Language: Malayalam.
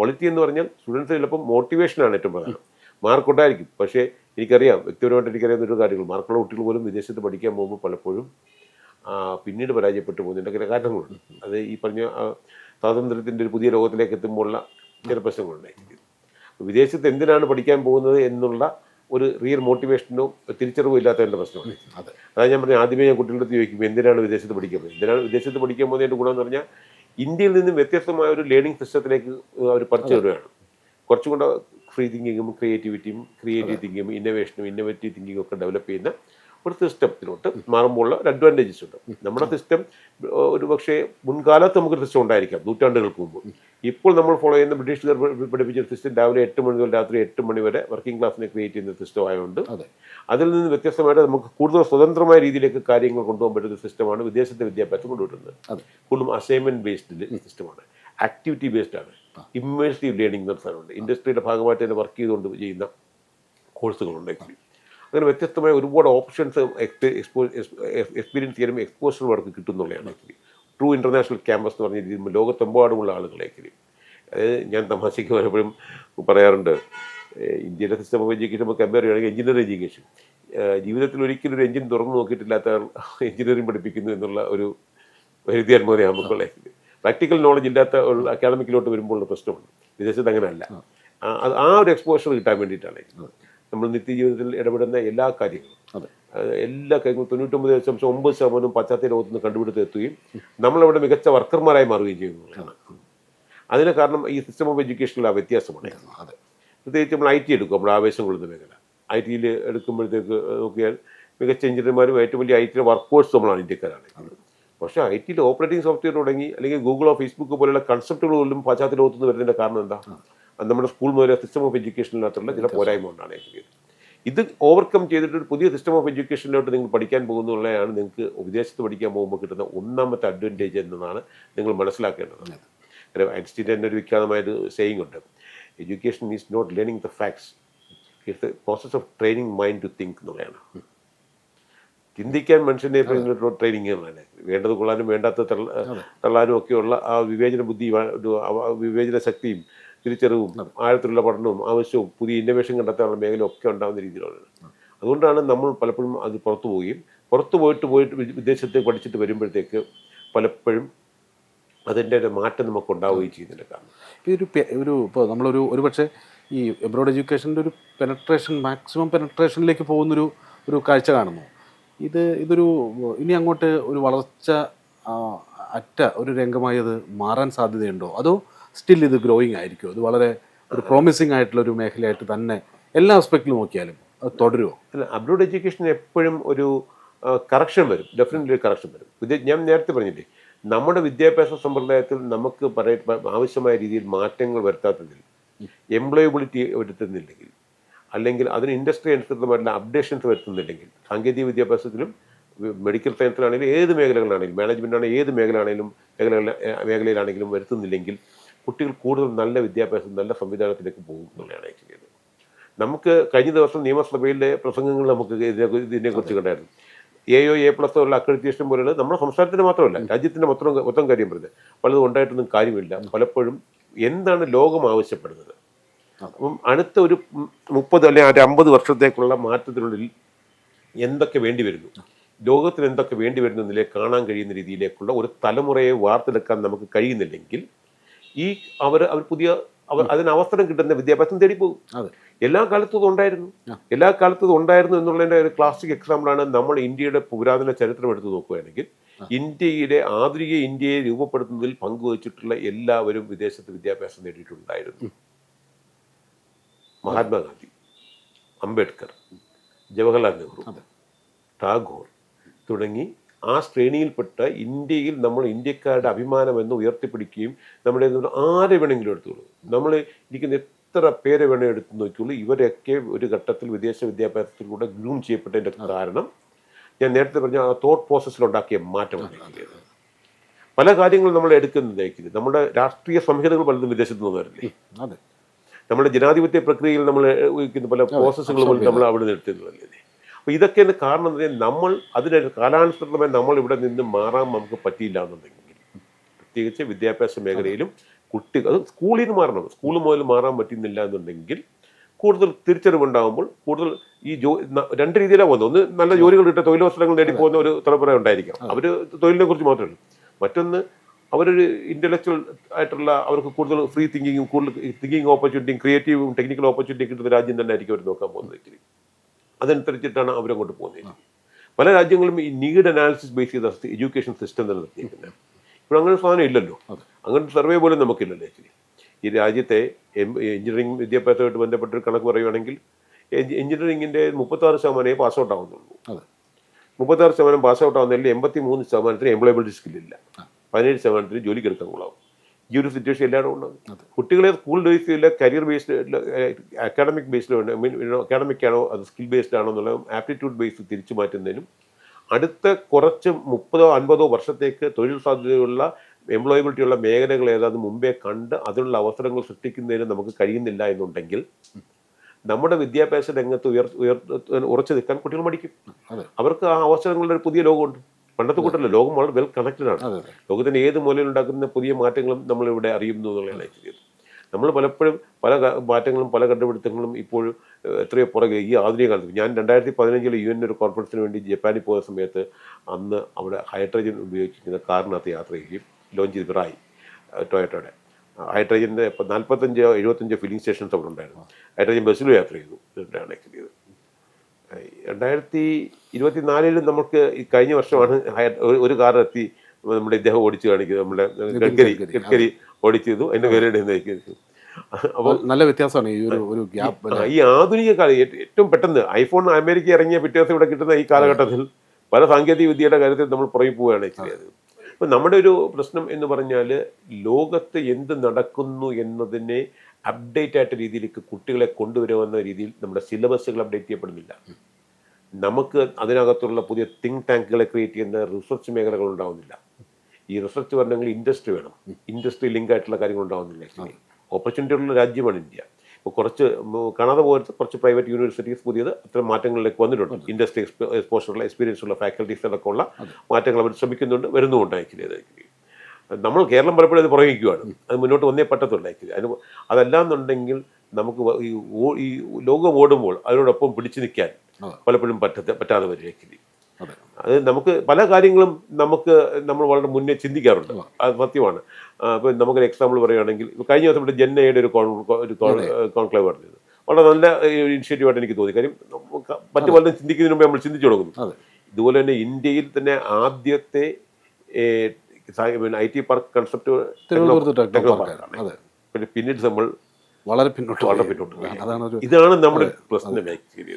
ക്വാളിറ്റി എന്ന് പറഞ്ഞാൽ സ്റ്റുഡൻസ് ചിലപ്പോൾ മോട്ടിവേഷനാണ് ഏറ്റവും പ്രധാനം. മാർക്ക് ഉണ്ടായിരിക്കും. പക്ഷേ എനിക്കറിയാം വ്യക്തിപരമായിട്ട് എനിക്കറിയാവുന്ന ഒരു കാര്യങ്ങൾ. മാർക്കുള്ള കുട്ടികൾ പോലും വിദേശത്ത് പഠിക്കാൻ പോകുമ്പോൾ പലപ്പോഴും പിന്നീട് പരാജയപ്പെട്ടു പോകുന്നതിന്റെ ചില കാരണങ്ങളുണ്ട്. അത് ഈ പറഞ്ഞ സ്വാതന്ത്ര്യത്തിന്റെ ഒരു പുതിയ ലോകത്തിലേക്ക് എത്തുമ്പോഴുള്ള ചില പ്രശ്നങ്ങളുണ്ടായിരിക്കും. വിദേശത്ത് എന്തിനാണ് പഠിക്കാൻ പോകുന്നത് എന്നുള്ള ഒരു റിയൽ മോട്ടിവേഷനോ തിരിച്ചറിവോ ഇല്ലാത്തതിന്റെ പ്രശ്നമാണ്. അതെ. അതായത് ഞാൻ പറഞ്ഞ ആദ്യമേ ഞാൻ കുട്ടികളുടെ ചോദിക്കും എന്തിനാണ് വിദേശത്ത് പഠിക്കാൻ പോകുന്നത്? എന്തിനാണ് വിദേശത്ത് പഠിക്കാൻ പോകുന്നതിന്റെ ഗുണമെന്ന് പറഞ്ഞാൽ ഇന്ത്യയിൽ നിന്നും വ്യത്യസ്തമായ ഒരു ലേണിംഗ് സിസ്റ്റത്തിലേക്ക് അവർ പറിച്ചു വിടുകയാണ് കുറച്ചും കൂടെ ഫ്രീ തിങ്കിങ്ങും ക്രിയേറ്റിവിറ്റിയും ക്രിയേറ്റീവ് തിങ്കിങ്ങും ഇന്നോവേഷനും ഇന്നോവേറ്റീവ് തിങ്കിങ്ങും ഒക്കെ ഡെവലപ്പ് ചെയ്യുന്ന ഒരു സിസ്റ്റത്തിലോട്ട് മാറുമ്പോൾ ഒരു അഡ്വാന്റേജസ് ഉണ്ട്. നമ്മുടെ സിസ്റ്റം ഒരു പക്ഷേ മുൻകാലത്ത് നമുക്കൊരു സിസ്റ്റം ഉണ്ടായിരിക്കാം നൂറ്റാണ്ടുകൾക്ക് മുമ്പ്. ഇപ്പോൾ നമ്മൾ ഫോളോ ചെയ്യുന്ന ബ്രിട്ടീഷുകാർ പഠിപ്പിച്ച സിസ്റ്റം രാവിലെ എട്ട് മണി മുതൽ രാത്രി എട്ട് മണി വരെ വർക്കിംഗ് ക്ലാസ്സിനെ ക്രിയേറ്റ് ചെയ്യുന്ന സിസ്റ്റം ആയതുകൊണ്ട് അതിൽ നിന്ന് വ്യത്യസ്തമായിട്ട് നമുക്ക് കൂടുതൽ സ്വതന്ത്രമായ രീതിയിലേക്ക് കാര്യങ്ങൾ കൊണ്ടുപോകാൻ പറ്റുന്ന സിസ്റ്റമാണ് വിദേശത്തെ വിദ്യാഭ്യാസം കൊണ്ടുവരുന്നത്. കൂടുതലും അസൈൻമെന്റ് ബേസ്ഡ് സിസ്റ്റമാണ് ആക്ടിവിറ്റി ബേസ്ഡ് ആണ്. ഇമ്മേഴ്സീവ് ലേണിംഗ് നടത്താനുണ്ട് സാധനമുണ്ട്. ഇൻഡസ്ട്രിയുടെ ഭാഗമായിട്ട് തന്നെ വർക്ക് ചെയ്തുകൊണ്ട് ചെയ്യുന്ന കോഴ്സുകളുണ്ട്. അങ്ങനെ വ്യത്യസ്തമായ ഒരുപാട് ഓപ്ഷൻസ് എക്സ്പീരിയൻസ് ചെയ്യാനും എക്സ്പോഷർ അവർക്ക് കിട്ടുന്നുള്ളതാണ് ആക്ച്വലി ട്രൂ ഇന്റർനാഷണൽ ക്യാമ്പസ് എന്ന് പറഞ്ഞ രീതിയിൽ ലോകത്തെമ്പാടുമുള്ള ആളുകളെ ആക്ച്വലി അതായത് ഞാൻ തമാശയ്ക്ക് പലപ്പോഴും പറയാറുണ്ട്. ഇന്ത്യയിലെ സിസ്റ്റം ഓഫ് എഡ്യൂക്കേഷൻ നമുക്ക് കമ്പയർ ചെയ്യുകയാണെങ്കിൽ എഞ്ചിനീയറിംഗ് എഡ്യൂക്കേഷൻ ജീവിതത്തിൽ ഒരിക്കലും ഒരു എഞ്ചിൻ തുറന്നു നോക്കിയിട്ടില്ലാത്ത എഞ്ചിനീയറിംഗ് പഠിപ്പിക്കുന്നു എന്നുള്ള ഒരു പരിധിയാത്മകത നമുക്കുള്ള പ്രാക്ടിക്കൽ നോളജ് ഇല്ലാത്ത ഉള്ള അക്കാഡമിക്കിലോട്ട് വരുമ്പോഴുള്ള പ്രശ്നമുണ്ട്. വിദേശത്ത് അങ്ങനെയല്ല. ആ ഒരു എക്സ്പോഷർ കിട്ടാൻ വേണ്ടിയിട്ടാണ്. നമ്മൾ നിത്യജീവിതത്തിൽ ഇടപെടുന്ന എല്ലാ കാര്യങ്ങളും. എല്ലാ കാര്യങ്ങളും തൊണ്ണൂറ്റൊമ്പത് ദശാംശം ഒമ്പത് ശതമാനം പശ്ചാത്തല ലോകത്ത് നിന്ന് കണ്ടുപിടുത്തെത്തുകയും നമ്മളവിടെ മികച്ച വർക്കർമാരായി മാറുകയും ചെയ്യുന്നു. അതിന് കാരണം ഈ സിസ്റ്റം ഓഫ് എഡ്യൂക്കേഷനിൽ ആ വ്യത്യാസമാണ്. അതെ പ്രത്യേകിച്ച് നമ്മൾ ഐ ടി എടുക്കും നമ്മൾ ആവേശം കൊള്ളുന്ന മേഖല. ഐ ടിയിൽ എടുക്കുമ്പോഴത്തേക്ക് നോക്കിയാൽ മികച്ച എഞ്ചിനീയർമാരും ഏറ്റവും വലിയ ഐ ടിയുടെ വർക്കേഴ്സ് നമ്മളാണ് ഇന്ത്യക്കാരാണ്. പക്ഷേ ഐ ടിയിൽ ഓപ്പറേറ്റിംഗ് സോഫ്റ്റ്വെയർ തുടങ്ങി അല്ലെങ്കിൽ ഗൂഗിളോ ഫേസ്ബുക്ക് പോലെയുള്ള കൺസെപ്റ്റുകൾ പോലും പശ്ചാത്തല ലോകത്ത് നിന്ന് വരുന്നതിന്റെ കാരണം എന്താ? നമ്മുടെ സ്കൂൾ മുതലേ സിസ്റ്റം ഓഫ് എഡ്യൂക്കേഷനിനകത്തുള്ള ചില പോരായ്മ കൊണ്ടാണ് എനിക്ക് ഇത് ഓവർകം ചെയ്തിട്ട് ഒരു പുതിയ സിസ്റ്റം ഓഫ് എഡ്യൂക്കേഷനിലോട്ട് നിങ്ങൾ പഠിക്കാൻ പോകുന്നുള്ളതാണ് നിങ്ങൾക്ക് വിദേശത്ത് പഠിക്കാൻ പോകുമ്പോൾ കിട്ടുന്ന ഒന്നാമത്തെ അഡ്വാന്റേജ് എന്നതാണ് നിങ്ങൾ മനസ്സിലാക്കേണ്ടത്. കാരണം ഐൻസ്റ്റീന്റെ തന്നെ ഒരു വിഖ്യാതമായൊരു സെയിങ് ഉണ്ട്. Education means not learning the facts it's a process of training mind to think എന്നുള്ളതാണ്. ചിന്തിക്കാൻ മനുഷ്യനെ ട്രെയിനിങ് തന്നെ വേണ്ടത് കൊള്ളാനും വേണ്ടാത്ത തള്ള- തള്ളാനും ഒക്കെയുള്ള ആ വിവേചന ബുദ്ധി വിവേചന ശക്തിയും തിരിച്ചറിവും ആഴത്തിലുള്ള പഠനവും ആവശ്യവും പുതിയ ഇന്നോവേഷൻ കണ്ടെത്താനുള്ള മേഖല ഒക്കെ ഉണ്ടാകുന്ന രീതിയിലാണ് അതുകൊണ്ടാണ് നമ്മൾ പലപ്പോഴും അത് പുറത്തു പോവുകയും പുറത്തു പോയിട്ട് പോയിട്ട് വിദേശത്ത് പഠിച്ചിട്ട് വരുമ്പോഴത്തേക്ക് പലപ്പോഴും അതിന്റെ ഒരു മാറ്റം നമുക്ക് ഉണ്ടാവുകയും ചെയ്യുന്നുണ്ട് കാരണം. പെ- ഒരു ഇപ്പോൾ നമ്മളൊരു ഒരു പക്ഷേ ഈ എബ്രോഡ് എഡ്യൂക്കേഷന്റെ ഒരു പെനട്രേഷൻ മാക്സിമം പെനട്രേഷനിലേക്ക് പോകുന്നൊരു ഒരു കാഴ്ച കാണുന്നു. ഇത് ഇതൊരു ഇനി അങ്ങോട്ട് ഒരു വളർച്ച അറ്റ ഒരു രംഗമായി അത് മാറാൻ സാധ്യതയുണ്ടോ? അതോ സ്റ്റിൽ ഇത് ഗ്രോയിങ് ആയിരിക്കുമോ അത് വളരെ ഒരു പ്രോമിസിങ് ആയിട്ടുള്ള ഒരു മേഖലയായിട്ട് തന്നെ എല്ലാ ആസ്പെക്റ്റിലും നോക്കിയാലും അത് തുടരുമോ അല്ല അബ്രോഡ് എഡ്യൂക്കേഷൻ എപ്പോഴും ഒരു കറക്ഷൻ വരും. ഡെഫിനറ്റ്ലി ഒരു കറക്ഷൻ വരും. ഞാൻ നേരത്തെ പറഞ്ഞില്ലേ നമ്മുടെ വിദ്യാഭ്യാസ സമ്പ്രദായത്തിൽ നമുക്ക് പറയ ആവശ്യമായ രീതിയിൽ മാറ്റങ്ങൾ വരുത്താത്തതിൽ എംപ്ലോയബിലിറ്റി വരുത്തുന്നില്ലെങ്കിൽ അല്ലെങ്കിൽ അതിന് ഇൻഡസ്ട്രി അനുസൃതമായിട്ടുള്ള അപ്ഡേഷൻസ് വരുത്തുന്നില്ലെങ്കിൽ സാങ്കേതിക വിദ്യാഭ്യാസത്തിലും മെഡിക്കൽ സയൻസിലാണെങ്കിലും ഏത് മേഖലകളാണെങ്കിലും മാനേജ്മെന്റ് ഏത് മേഖലയാണെങ്കിലും മേഖലകളിൽ മേഖലയിലാണെങ്കിലും വരുത്തുന്നില്ലെങ്കിൽ കുട്ടികൾ കൂടുതൽ നല്ല വിദ്യാഭ്യാസം നല്ല സംവിധാനത്തിലേക്ക് പോകും എന്നുള്ളതാണ് അത് നമുക്ക് കഴിഞ്ഞ ദിവസം നിയമസഭയിലെ പ്രസംഗങ്ങൾ നമുക്ക് ഇതിനെ ഇതിനെക്കുറിച്ച് കണ്ടായിരുന്നു. എ ഒ എ പ്ലസ് ഉള്ള അക്രഡിറ്റേഷൻ പോലുള്ള നമ്മുടെ സംസ്ഥാനത്തിന് മാത്രമല്ല രാജ്യത്തിന്റെ മൊത്തം മൊത്തം കാര്യം പറഞ്ഞത്. പലതും ഉണ്ടായിട്ടൊന്നും കാര്യമില്ല. പലപ്പോഴും എന്താണ് ലോകം ആവശ്യപ്പെടുന്നത്? അപ്പം അടുത്ത ഒരു മുപ്പത് അല്ലെങ്കിൽ ഒരു അമ്പത് വർഷത്തേക്കുള്ള മാറ്റത്തിനുള്ളിൽ എന്തൊക്കെ വേണ്ടി വരുന്നു? ലോകത്തിന് എന്തൊക്കെ വേണ്ടി വരുന്നു എന്നതിലെ കാണാൻ കഴിയുന്ന രീതിയിലേക്കുള്ള ഒരു തലമുറയെ വാർത്തെടുക്കാൻ നമുക്ക് കഴിയുന്നില്ലെങ്കിൽ ഈ അവർ അവർ പുതിയ അവർ അതിന് അവസരം കിട്ടുന്ന വിദ്യാഭ്യാസം തേടി പോകും. എല്ലാ കാലത്തും ഇത് ഉണ്ടായിരുന്നു എല്ലാ കാലത്തും ഇത് ഉണ്ടായിരുന്നു എന്നുള്ളതിന്റെ ഒരു ക്ലാസിക് എക്സാമ്പിളാണ് നമ്മൾ ഇന്ത്യയുടെ പുരാതന ചരിത്രം എടുത്തു നോക്കുകയാണെങ്കിൽ ഇന്ത്യയുടെ ആധുനിക ഇന്ത്യയെ രൂപപ്പെടുത്തുന്നതിൽ പങ്കുവച്ചിട്ടുള്ള എല്ലാവരും വിദേശത്ത് വിദ്യാഭ്യാസം നേടിയിട്ടുണ്ടായിരുന്നു. മഹാത്മാഗാന്ധി അംബേദ്കർ ജവഹർലാൽ നെഹ്റു ടാഗോർ തുടങ്ങി ആ ശ്രേണിയിൽപ്പെട്ട ഇന്ത്യയിൽ നമ്മൾ ഇന്ത്യക്കാരുടെ അഭിമാനം എന്ന് ഉയർത്തിപ്പിടിക്കുകയും നമ്മുടെ ആരെ വേണമെങ്കിലും എടുത്തോളൂ നമ്മൾ ഇരിക്കുന്ന എത്ര പേരെ വേണേ എടുത്തു നോക്കിയുള്ളൂ ഇവരൊക്കെ ഒരു ഘട്ടത്തിൽ വിദേശ വിദ്യാഭ്യാസത്തിലൂടെ ഗ്രൂം ചെയ്യപ്പെട്ടതിന്റെ കാരണം ഞാൻ നേരത്തെ പറഞ്ഞ ആ തോട്ട് പ്രോസസ്സിലുണ്ടാക്കിയ മാറ്റമാണ് പല കാര്യങ്ങളും നമ്മൾ എടുക്കുന്നതായിരിക്കും. നമ്മുടെ രാഷ്ട്രീയ സംഹിതകൾ പലതും വിദേശത്ത് നിന്ന് അതെ. നമ്മുടെ ജനാധിപത്യ പ്രക്രിയയിൽ നമ്മൾ ഉപയോഗിക്കുന്ന പല പ്രോസസ്സുകൾ പോലും നമ്മൾ അവിടെ നിർത്തുന്നതല്ലേ അപ്പോൾ ഇതൊക്കെ എന്ന് കാരണം നമ്മൾ അതിന് കാലാനുസൃതമായി നമ്മൾ ഇവിടെ നിന്ന് മാറാൻ നമുക്ക് പറ്റിയില്ല എന്നുണ്ടെങ്കിൽ പ്രത്യേകിച്ച് വിദ്യാഭ്യാസ മേഖലയിലും കുട്ടികൾ അത് സ്കൂളിൽ നിന്ന് മാറണം. സ്കൂൾ മുതൽ മാറാൻ പറ്റുന്നില്ല എന്നുണ്ടെങ്കിൽ കൂടുതൽ തിരിച്ചറിവുണ്ടാകുമ്പോൾ കൂടുതൽ ഈ ജോ രണ്ട് രീതിയിലാണ് പോകുന്നത്. ഒന്ന് നല്ല ജോലികൾ കിട്ടുക തൊഴിലവസരങ്ങൾ നേടി പോകുന്ന ഒരു തലമുറ ഉണ്ടായിരിക്കാം. അവർ തൊഴിലിനെ കുറിച്ച് മാത്രമല്ല മറ്റൊന്ന് അവരൊരു ഇന്റലക്ച്വൽ ആയിട്ടുള്ള അവർക്ക് കൂടുതൽ ഫ്രീ തിങ്കിങ്ങും കൂടുതൽ തിങ്കിങ് ഓപ്പർച്യൂണിറ്റിയും ക്രിയേറ്റീവും ടെക്നിക്കൽ ഓപ്പർച്യൂണിറ്റിയും കിട്ടുന്ന രാജ്യം തന്നെ ആയിരിക്കും അവർ നോക്കാൻ പോകുന്നത് അതനുസരിച്ചിട്ടാണ് അവരങ്ങോട്ട് പോകുന്നത്. പല രാജ്യങ്ങളും ഈ നീഡ് അനാലിസിസ് ബേസ് ചെയ്ത എഡ്യൂക്കേഷൻ സിസ്റ്റം തന്നെ നിർത്തിയിരിക്കുന്നത് ഇപ്പോൾ അങ്ങനെ ഒരു സാധനം ഇല്ലല്ലോ. അങ്ങനത്തെ സർവേ പോലും നമുക്കില്ലല്ലോ ആക്ച്വലി ഈ രാജ്യത്തെ എഞ്ചിനീയറിംഗ് വിദ്യാഭ്യാസമായിട്ട് ബന്ധപ്പെട്ടൊരു കണക്ക് പറയുകയാണെങ്കിൽ എഞ്ചിനീയറിംഗിന്റെ മുപ്പത്താറ് ശതമാനമേ പാസ് ഔട്ട് ആവുന്നുള്ളൂ. മുപ്പത്താറ് ശതമാനം പാസ് ഔട്ട് ആവുന്നതിൽ എൺപത്തി മൂന്ന് ശതമാനത്തിന് എംപ്ലോയബിലിറ്റി സ്കില്ലില്ല പതിനേഴ് ശതമാനത്തിന് ജോലിക്ക് എടുക്കാൻ കൊള്ളാവും. ഈ ഒരു സിറ്റുവേഷൻ എല്ലായിടും ഉള്ളത്. കുട്ടികളെ സ്കൂൾ ബേസിൽ career based academic based academic ആണോ അത് സ്കിൽ ബേസ്ഡ് ആണോ എന്നുള്ള ആപ്റ്റിറ്റ്യൂഡ് ബേസ് തിരിച്ചു മാറ്റുന്നതിനും അടുത്ത കുറച്ച് മുപ്പതോ അൻപതോ വർഷത്തേക്ക് തൊഴിൽ സാധ്യതയുള്ള എംപ്ലോയബിലിറ്റി ഉള്ള മേഖലകൾ ഏതാണ് മുമ്പേ കണ്ട് അതിനുള്ള അവസരങ്ങൾ സൃഷ്ടിക്കുന്നതിന് നമുക്ക് കഴിയുന്നില്ല എന്നുണ്ടെങ്കിൽ നമ്മുടെ വിദ്യാഭ്യാസ രംഗത്ത് ഉയർ ഉയർ ഉറച്ചു നിൽക്കാൻ കുട്ടികൾ മടിക്കും. അവർക്ക് ആ അവസരങ്ങളുടെ ഒരു പുതിയ ലോകമുണ്ട്. പണ്ടത്തെ കൂട്ടല്ല ലോകം വളരെ വെൽ കണക്റ്റഡ് ആണ്. ലോകത്തിന്റെ ഏത് മൂലയിൽ ഉണ്ടാക്കുന്ന പുതിയ മാറ്റങ്ങളും നമ്മൾ ഇവിടെ അറിയുന്നു എന്നുള്ളതാണ് ശരിയത് നമ്മൾ പലപ്പോഴും പല മാറ്റങ്ങളും പല കണ്ടുപിടുത്തങ്ങളും ഇപ്പോഴും എത്രയോ പുറകെ ഈ ആധുനിക കാലത്ത്. ഞാൻ രണ്ടായിരത്തി പതിനഞ്ചിൽ യു എൻ ഒരു കോൺഫറൻസിന് വേണ്ടി ജപ്പാനിൽ പോയ സമയത്ത് അന്ന് അവിടെ ഹൈഡ്രജൻ ഉപയോഗിച്ചിരിക്കുന്ന കാറിനകത്ത് യാത്ര ചെയ്യുകയും ലോഞ്ച് ചെയ്ത് വിറായി ടൊയറ്റോയുടെ ഹൈഡ്രജന്റെ നാൽപ്പത്തഞ്ചോ എഴുപത്തഞ്ചോ ഫില്ലിംഗ് സ്റ്റേഷൻസ് അവിടെ ഉണ്ടായിരുന്നു. ഹൈഡ്രജൻ ബസ്സിലും യാത്ര ചെയ്തു. രണ്ടായിരത്തി ഇരുപത്തിനാലിലും നമുക്ക് ഈ കഴിഞ്ഞ വർഷമാണ് ഒരു- കാർ എത്തി നമ്മുടെ ഇദ്ദേഹം ഓടിച്ചു കാണിക്കുന്നത്. നമ്മുടെ ഗഡ്കരി ഗഡ്കരി, ഓടിച്ചത് അതിന്റെ പേരുടെ അപ്പോൾ നല്ല വ്യത്യാസമാണ് ഈ ഒരു ഒരു ഗ്യാപ്പ് ഈ ആധുനിക കാലം ഏറ്റവും പെട്ടെന്ന് ഐഫോൺ അമേരിക്ക ഇറങ്ങിയ പിറ്റേ ദിവസം ഇവിടെ കിട്ടുന്ന ഈ കാലഘട്ടത്തിൽ പല സാങ്കേതിക വിദ്യയുടെ കാര്യത്തിൽ നമ്മൾ പുറകെ പോവുകയാണ് ചെയ്യുന്നത് അപ്പൊ നമ്മുടെ ഒരു പ്രശ്നം എന്ന് പറഞ്ഞാൽ ലോകത്ത് എന്ത് നടക്കുന്നു എന്നതിനെ അപ്ഡേറ്റ് ആയിട്ട് രീതിയിലേക്ക് കുട്ടികളെ കൊണ്ടുവരുമെന്ന രീതിയിൽ നമ്മുടെ സിലബസുകൾ അപ്ഡേറ്റ് ചെയ്യപ്പെടുന്നില്ല. നമുക്ക് അതിനകത്തുള്ള പുതിയ തിങ്ക് ടാങ്കുകളെ ക്രിയേറ്റ് ചെയ്യുന്ന റിസർച്ച് മേഖലകൾ ഉണ്ടാവുന്നില്ല. ഈ റിസർച്ച് പറഞ്ഞെങ്കിൽ ഇൻഡസ്ട്രി വേണം. ഇൻഡസ്ട്രി ലിങ്ക് ആയിട്ടുള്ള കാര്യങ്ങൾ ഉണ്ടാവുന്നില്ല ആക്ച്വലി ഓപ്പർച്യൂണിറ്റി ഉള്ള രാജ്യമാണ് ഇന്ത്യ. ഇപ്പോൾ കുറച്ച് കാണാതെ പോലത്തെ കുറച്ച് പ്രൈവറ്റ് യൂണിവേഴ്സിറ്റീസ് പുതിയത് അത്തരം മാറ്റങ്ങളിലേക്ക് വന്നിട്ടുണ്ട്. ഇൻഡസ്ട്രി എക്സ്പോഷറുള്ള എക്സ്പീരിയൻസ് ഉള്ള ഫാക്കൽറ്റീസ് അടക്കമുള്ള മാറ്റങ്ങൾ അവർ ശ്രമിക്കുന്നുണ്ട് വരുന്നുമുണ്ട് ആക്ച്വലി അത്. നമ്മൾ കേരളം പലപ്പോഴും അത് പുറകിക്കുകയാണ് അത് മുന്നോട്ട് വന്നേ പറ്റത്തുള്ളൂ ആക്ച്വലി അതിന് അതല്ലാന്നുണ്ടെങ്കിൽ നമുക്ക് ഈ ഈ ലോകം ഓടുമ്പോൾ അതിനോടൊപ്പം പിടിച്ചു നിൽക്കാൻ പലപ്പോഴും പറ്റത്തെ പറ്റാതെ വരും ആക്ച്വലി അതെ. നമുക്ക് പല കാര്യങ്ങളും നമുക്ക് നമ്മൾ വളരെ മുന്നേ ചിന്തിക്കാറുണ്ട്. അത്. സത്യമാണ്. ഇപ്പം നമുക്കൊരു എക്സാമ്പിൾ പറയുകയാണെങ്കിൽ കഴിഞ്ഞ ദിവസം ഇവിടെ ജെന്നയുടെ ഒരു ഒരു കോൺക്ലേവ് പറഞ്ഞത് വളരെ നല്ല ഇനിഷ്യേറ്റീവായിട്ട് എനിക്ക് തോന്നി. കാര്യം മറ്റു പലരും ചിന്തിക്കുന്നതിന് മുമ്പ് നമ്മൾ ചിന്തിച്ചു തുടങ്ങുന്നു. ഇതുപോലെ തന്നെ ഇന്ത്യയിൽ തന്നെ ആദ്യത്തെ ഐ ടി പാർക്ക് കൺസെപ്റ്റ് പിന്നെ പിന്നീട് നമ്മൾ വളരെ പിന്നോട്ട് വളരെ. പിന്നോട്ട് ഇതാണ് നമ്മുടെ പ്രശ്നം